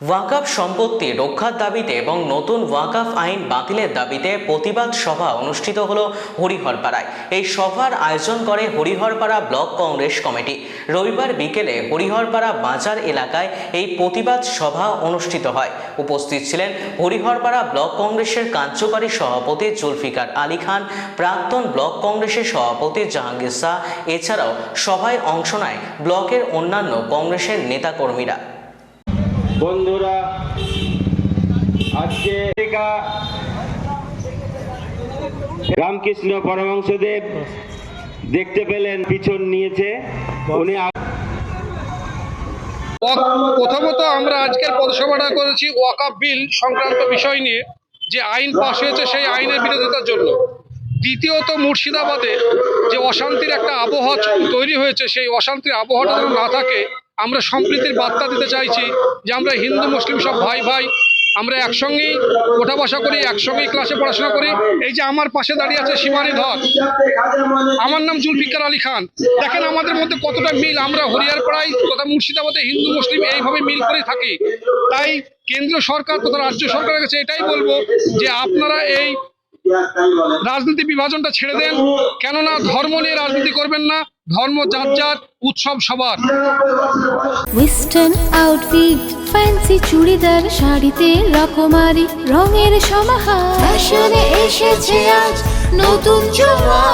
ওয়াকাফ সম্পত্তি রক্ষার দাবিতে এবং নতুন ওয়াকাফ আইন বাতিলের দাবিতে প্রতিবাদ সভা অনুষ্ঠিত হল হরিহরপাড়ায়। এই সভার আয়োজন করে হরিহরপাড়া ব্লক কংগ্রেস কমিটি। রবিবার বিকেলে হরিহরপাড়া বাজার এলাকায় এই প্রতিবাদ সভা অনুষ্ঠিত হয়। উপস্থিত ছিলেন হরিহরপাড়া ব্লক কংগ্রেসের কার্যকারী সভাপতি জুলফিকার আলী খান, প্রাক্তন ব্লক কংগ্রেসের সভাপতি জাহাঙ্গীর শাহ। এছাড়াও সভায় অংশ নেয় ব্লকের অন্যান্য কংগ্রেসের নেতাকর্মীরা। বন্ধুরা, আজকে রামকৃষ্ণ পরমহংসদেব দেখতে পেলেন, পিছন নিয়েছে। উনি প্রথমত আমরা আজকের পদসভাটা করেছি ওয়াকাফ বিল সংক্রান্ত বিষয় নিয়ে, যে আইন পাশ হয়েছে সেই আইনের বিরোধিতার জন্য। দ্বিতীয়ত মুর্শিদাবাদে যে অশান্তির একটা আবহাওয়া তৈরি হয়েছে, সেই অশান্তির আবহাওয়াটা যেন না থাকে আমরা সম্প্রীতির বার্তা দিতে চাইছি যে আমরা হিন্দু, মুসলিম সব ভাই ভাই, আমরা একসঙ্গেই ওঠা বসা করি, একসঙ্গেই ক্লাসে পড়াশোনা করি। এই যে আমার পাশে দাঁড়িয়ে আছে সীমানি ধর। আমার নাম জুলফিকার আলী খান। দেখেন আমাদের মধ্যে কতটা মিল। আমরা হরিয়ার হরিয়ারপাড়ায় তথা মুর্শিদাবাদে হিন্দু, মুসলিম এইভাবে মিল করে থাকি। তাই কেন্দ্র সরকার তথা রাজ্য সরকারের কাছে এটাই বলব যে আপনারা এই রাজনীতি বিভাজনটা ছেড়ে দেন। কেননা ধর্ম নিয়ে রাজনীতি করবেন না ধর্ম যার যার উৎসব সবার। ওয়েস্টার্ন আউটফিট ফ্যান্সি চুড়িদার শাড়িতে রকমারি রঙের সমাহার। ফ্যাশনে এসেছে আজ নতুন সুনিতা